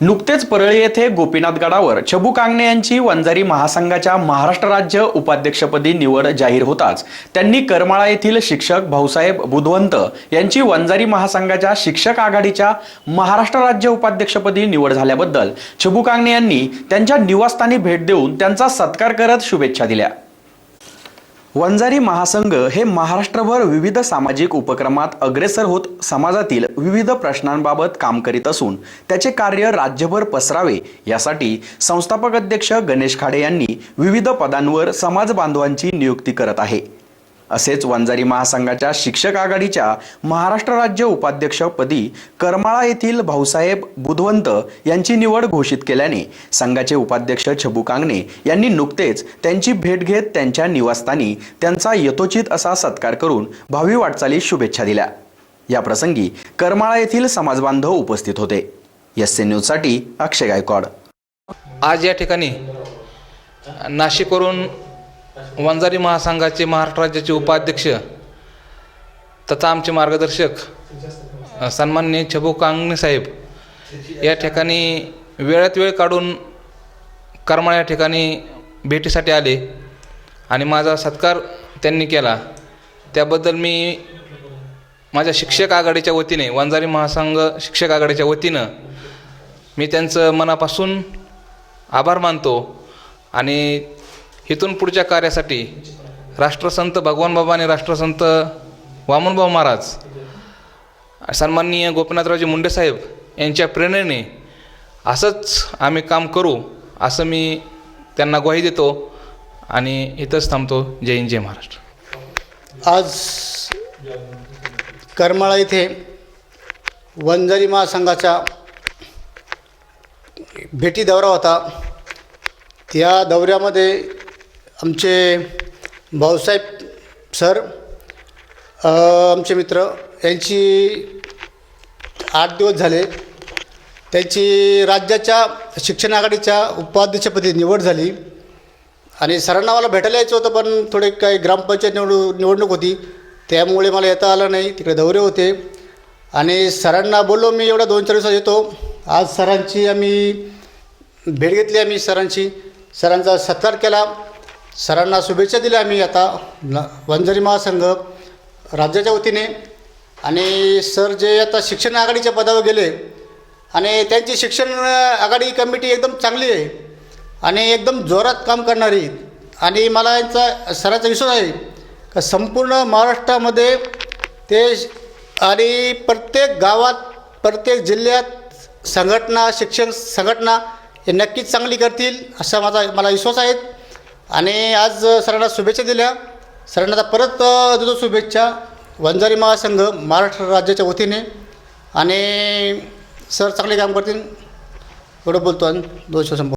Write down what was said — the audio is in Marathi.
नुकतेच परळी येथे गोपीनाथ गडावर छबू कांगणे यांची वंजारी महासंघाच्या महाराष्ट्र राज्य उपाध्यक्षपदी निवड जाहीर होताच. त्यांनी करमाळा येथील शिक्षक भाऊसाहेब बुधवंत यांची वंजारी महासंघाच्या शिक्षक आघाडीच्या महाराष्ट्र राज्य उपाध्यक्षपदी निवड झाल्याबद्दल छबू कांगणे यांनी त्यांच्या निवासस्थानी भेट देऊन त्यांचा सत्कार करत शुभेच्छा दिल्या. वंजारी महासंघ हे महाराष्ट्रभर विविध सामाजिक उपक्रमात अग्रेसर होत समाजातील विविध प्रश्नांबाबत काम करीत असून त्याचे कार्य राज्यभर पसरावे यासाठी संस्थापक अध्यक्ष गणेश खाडे यांनी विविध पदांवर समाज बांधवांची नियुक्ती करत आहे. असेच वंजारी महासंघाच्या शिक्षक आघाडीच्या महाराष्ट्र राज्य उपाध्यक्षपदी करमाळा येथील भाऊसाहेब बुधवंत यांची निवड घोषित केल्याने संघाचे उपाध्यक्ष छबू कांगणे यांनी नुकतेच त्यांची भेट घेत त्यांच्या निवासस्थानी त्यांचा यथोचित असा सत्कार करून भावी वाटचालीस शुभेच्छा दिल्या. या प्रसंगी करमाळा येथील समाजबांधव उपस्थित होते. एस एन न्यूजसाठी अक्षय गायकवाड. आज या ठिकाणी नाशिकवरून वंजारी महासंघाचे महाराष्ट्र राज्याचे उपाध्यक्ष तथा आमचे मार्गदर्शक सन्मान्य छबू कांगणे साहेब या ठिकाणी वेळात वेळ काढून करमाळ या ठिकाणी भेटीसाठी आले आणि माझा सत्कार त्यांनी केला. त्याबद्दल मी माझ्या शिक्षक आघाडीच्या वतीने वंजारी महासंघ शिक्षक आघाडीच्या वतीनं मी त्यांचं मनापासून आभार मानतो आणि इथून पुढच्या कार्यासाठी राष्ट्रसंत भगवान बाबा आणि राष्ट्रसंत वामनभाऊ महाराज सन्माननीय गोपीनाथरावजी मुंडे साहेब यांच्या प्रेरणेने असंच आम्ही काम करू असं मी त्यांना ग्वाही देतो आणि इथंच थांबतो. जय हिंद जय महाराष्ट्र. आज करमाळा येथे वंजारी महासंघाचा भेटी दौरा होता. त्या दौऱ्यामध्ये आमचे भाऊसाहेब सर आमचे मित्र यांची आठ दिवस झाले. त्यांची राज्याच्या शिक्षण आघाडीच्या उपाध्यक्षपदी निवड झाली. आणि सरांना मला भेटायला यायचं होतं पण थोडे काही ग्रामपंचायत निवडू निवडणूक होती. त्यामुळे मला येता आलं नाही. तिकडे दौरे होते. आणि सरांना बोललो मी एवढ्या दोन चार दिवसात येतो. आज सरांची आम्ही भेट घेतली आम्ही सरांची. सरांचा सत्कार केला. सरांना शुभेच्छा दिल्या आम्ही आता. न वंजारी महासंघ राज्याच्या वतीने. आणि सर जे आता शिक्षण आघाडीच्या पदावर गेले आणि त्यांची शिक्षण आघाडी कमिटी एकदम चांगली आहे. आणि एकदम जोरात काम करणारी. आणि मला यांचा सरांचा विश्वास आहे का संपूर्ण महाराष्ट्रामध्ये ते आणि प्रत्येक गावात प्रत्येक जिल्ह्यात संघटना शिक्षण संघटना हे नक्कीच चांगली करतील असा माझा मला विश्वास आहे. आणि आज सरांना शुभेच्छा दिल्या. सरांना आता परत देतो शुभेच्छा. वंजारी महासंघ महाराष्ट्र राज्याच्या वतीने. आणि सर चांगले काम करतील. एवढं बोलतो आणि दोन शब्द